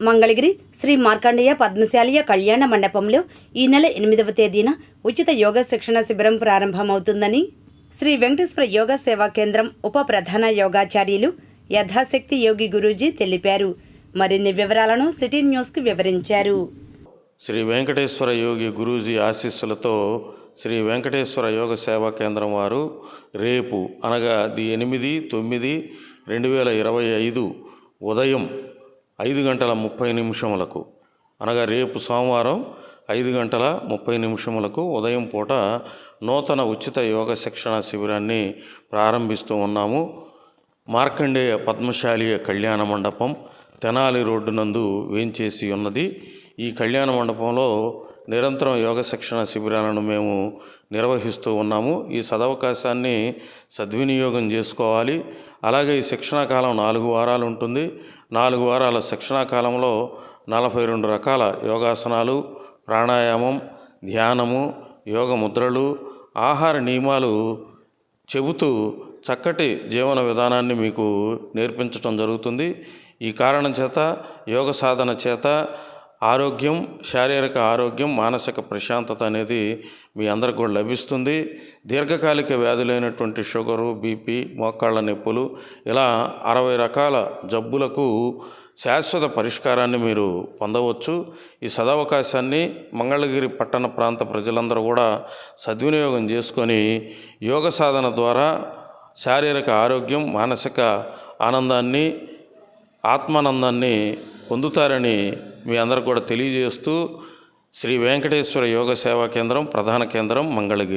మంగళగిరి శ్రీ మార్కండేయ పద్మశాలియ కళ్యాణ మండపంలో ఈ నెల ఎనిమిదవ తేదీన ఉచిత యోగా శిక్షణ శిబిరం ప్రారంభమవుతుందని శ్రీ వెంకటేశ్వర యోగా సేవా కేంద్రం ఉప ప్రధాన యోగాచార్యులు యథాశక్తి యోగి గురూజీ తెలిపారు. మరిన్ని వివరాలను సిటీ న్యూస్కి వివరించారు. శ్రీ వెంకటేశ్వర యోగి గురూజీ ఆశీస్సులతో శ్రీ వెంకటేశ్వర యోగ సేవా కేంద్రం వారు రేపు అనగా ది ఎనిమిది తొమ్మిది రెండు వేల ఇరవై ఐదు ఉదయం ఐదు గంటల ముప్పై నిమిషములకు. అనగా రేపు సోమవారం ఐదు గంటల ముప్పై నిమిషములకు ఉదయం పూట నూతన ఉచిత యోగ శిక్షణ శిబిరాన్ని ప్రారంభిస్తూ ఉన్నాము. మార్కండేయ పద్మశాలియ కళ్యాణ మండపం తెనాలి రోడ్డు నందు వేంచేసి ఉన్నది. ఈ కళ్యాణ మండపంలో నిరంతరం యోగ శిక్షణ శిబిరాలను మేము నిర్వహిస్తూ ఉన్నాము. ఈ సదవకాశాన్ని సద్వినియోగం చేసుకోవాలి. అలాగే ఈ శిక్షణా కాలం నాలుగు వారాలు ఉంటుంది. నాలుగు వారాల శిక్షణా కాలంలో నలభై రెండు రకాల యోగాసనాలు ప్రాణాయామం ధ్యానము యోగ ముద్రలు ఆహార నియమాలు చెబుతూ చక్కటి జీవన విధానాన్ని మీకు నేర్పించటం జరుగుతుంది. ఈ కారణం చేత యోగ సాధన చేత ఆరోగ్యం శారీరక ఆరోగ్యం మానసిక ప్రశాంతత అనేది మీ అందరికి కూడా లభిస్తుంది. దీర్ఘకాలిక వ్యాధులైనటువంటి షుగరు బీపీ మోకాళ్ళ నొప్పులు ఇలా అరవై రకాల జబ్బులకు శాశ్వత పరిష్కారాన్ని మీరు పొందవచ్చు. ఈ సదవకాశాన్ని మంగళగిరి పట్టణ ప్రాంత ప్రజలందరూ కూడా సద్వినియోగం చేసుకొని యోగ సాధన ద్వారా శారీరక ఆరోగ్యం మానసిక ఆనందాన్ని ఆత్మానందాన్ని పొందుతారని మీ అందరికి కూడా తెలియజేస్తూ శ్రీ వెంకటేశ్వర యోగ సేవా కేంద్రం ప్రధాన కేంద్రం మంగళగిరి.